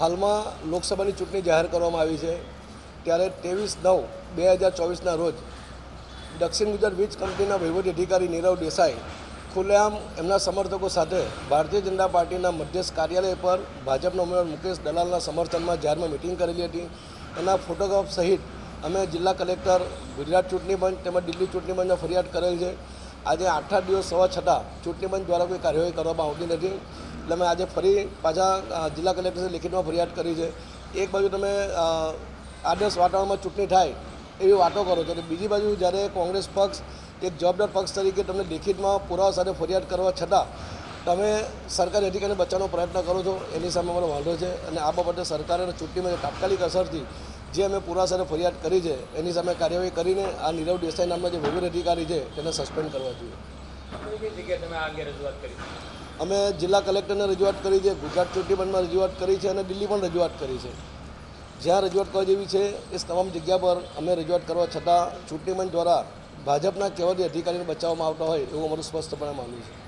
હાલમાં લોકસભાની ચૂંટણી જાહેર કરવામાં આવી છે. ત્યારે ત્રેવીસ નવ બે હજાર ચોવીસના રોજ દક્ષિણ ગુજરાત વીજ કંપનીના વહીવટી અધિકારી નીરવ દેસાઈ ખુલ્લેઆમ એમના સમર્થકો સાથે ભારતીય જનતા પાર્ટીના મધ્યસ્થ કાર્યાલય પર ભાજપના ઉમેદવાર મુકેશ દલાલના સમર્થનમાં જાહેરમાં મિટિંગ કરેલી હતી. એના ફોટોગ્રાફ સહિત અમે જિલ્લા કલેક્ટર ગુજરાત ચૂંટણી પંચ તેમજ દિલ્હી ચૂંટણી પંચમાં ફરિયાદ કરેલ છે. આજે આઠ આઠ દિવસ હોવા છતાં ચૂંટણી પંચ દ્વારા કોઈ કાર્યવાહી કરવામાં આવતી નથી. એટલે અમે આજે ફરી પાછા જિલ્લા કલેક્ટરને લેખિતમાં ફરિયાદ કરી છે. એક બાજુ તમે આદર્શ વાતાવરણમાં ચૂંટણી થાય એવી વાતો કરો છો. અને બીજી બાજુ જ્યારે કોંગ્રેસ પક્ષ, એક જવાબદાર પક્ષ તરીકે તમને લેખિતમાં પુરાવા સાથે ફરિયાદ કરવા છતાં તમે સરકારી અધિકારીને બચાવવાનો પ્રયત્ન કરો છો એની સામે અમારો વાંધો છે અને આ બાબતે સરકારે ચૂંટણીમાં તાત્કાલિક અસરથી જે અમે પુરાવા સાથે ફરિયાદ કરી છે એની સામે કાર્યવાહી કરીને આ નીરવ દેસાઈ નામના જે વિવિધ અધિકારી છે તેને સસ્પેન્ડ કરવા જોઈએ. અમે જિલ્લા કલેક્ટરને રજૂઆત કરી છે ગુજરાત ચૂંટણી પંચમાં રજૂઆત કરી છે અને દિલ્હી પણ રજૂઆત કરી છે. જ્યાં રજૂઆત કરવા જેવી છે એ તમામ જગ્યા પર અમે રજૂઆત કરવા છતાં ચૂંટણી દ્વારા ભાજપના કહેવાથી અધિકારીને બચાવવામાં આવતા હોય એવું અમારું સ્પષ્ટપણે માનવું છે.